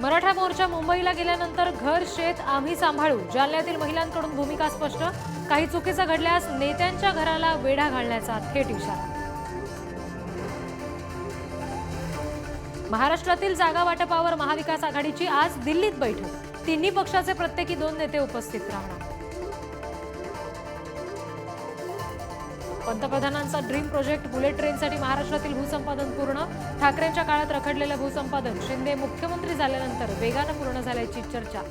मराठा मोर्चा मुंबईला गेल्यानंतर घर शेत आम्ही सांभाळू. जालन्यातील महिलांकडून भूमिका स्पष्ट. काही चुकीचं घडल्यास नेत्यांच्या घराला वेढा घालण्याचा थेट इशारा. महाराष्ट्रातील जागा वाटपावर महाविकास आघाडीची आज दिल्लीत बैठक. तिन्ही पक्षाचे प्रत्येकी दोन नेते उपस्थित राहणार. पंतप्रधानांचा ड्रीम प्रोजेक्ट बुलेट ट्रेनसाठी महाराष्ट्रातील भूसंपादन पूर्ण. ठाकरेंच्या काळात रखडलेलं भूसंपादन. शिंदे मुख्यमंत्री झाल्यानंतर वेगानं पूर्ण झाल्याची चर्चा.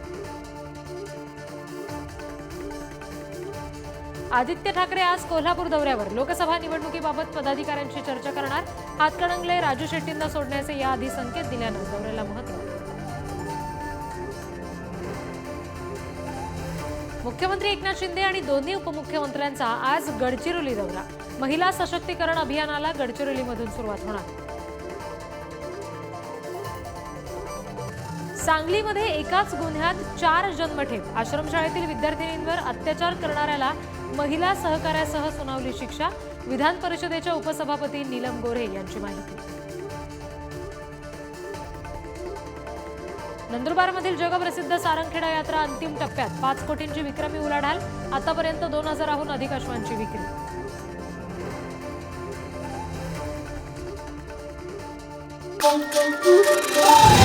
आदित्य ठाकरे आज कोल्हापूर दौऱ्यावर. लोकसभा निवडणुकीबाबत पदाधिकाऱ्यांशी चर्चा करणार. हातकणंगले राजू शेट्टींना सोडण्याचे याआधी संकेत दिल्यानं दौऱ्याला महत्त्व मुख्यमंत्री एकनाथ शिंदे आणि दोन्ही उपमुख्यमंत्र्यांचा आज गडचिरोली दौरा. महिला सशक्तीकरण अभियानाला गडचिरोलीमधून सुरुवात होणार. सांगलीमध्ये एकाच गुन्ह्यात चार जन्मठेप. आश्रमशाळेतील विद्यार्थिनींवर अत्याचार करणाऱ्याला महिला सहकार्यासह सुनावली शिक्षा. विधान परिषदेच्या उपसभापती नीलम गोऱ्हे यांची माहिती. नंदुरबारमधील जगप्रसिद्ध सारंगखेडा यात्रा अंतिम टप्प्यात पाच कोटींची विक्रमी उलाढाल आतापर्यंत दोन हजाराहून अधिक अश्वांची विक्री Thank you.